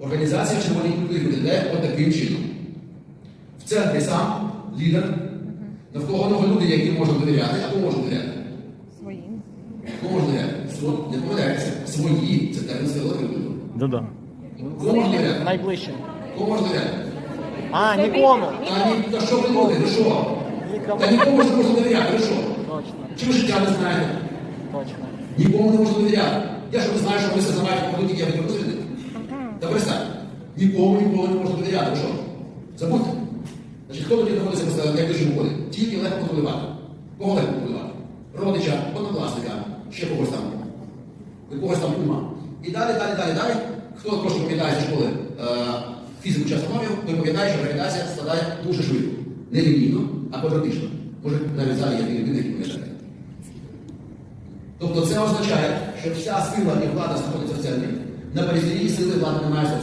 Організація червоних культури виглядає отаким чином. В центрі сам лідер, навколо нього люди, які можна довіряти, або можна довіряти. Свої. Кому можна довіряти? Не помиляйтеся. Свої, це термін культур. Да-да. Кому можна довіряти? Найближче. Кому можна довіряти? А, нікому. Та ні, та що ви люди, ви що? Нікому. Та нікому ж не можна довіряти, ви що? Точно, Чи ви життя не знаєте? точно. Нікому не можна довіряти. Я не знаю, що ви все знаєте, коли тільки я відповідати? Нікому ніколи не можна довіряти. Що? Забудьте. Значить, хто тоді знаходиться в найближчому колі? Тільки легко контролювати. Кого легко контролювати? Родича, однокласника, ще когось там. Якогось там ума. І далі, далі, далі, далі. Хто трошки пам'ятає зі школи е, фізику астрономію, той пам'ятає, що гравітація складає дуже швидко. Не лінійно, а квадратично. Може, навіть зараз є такі людини, які пам'ятають. Тобто це означає, що вся сила і влада знаходиться в центрі. На периферії сили влади немає зовсім.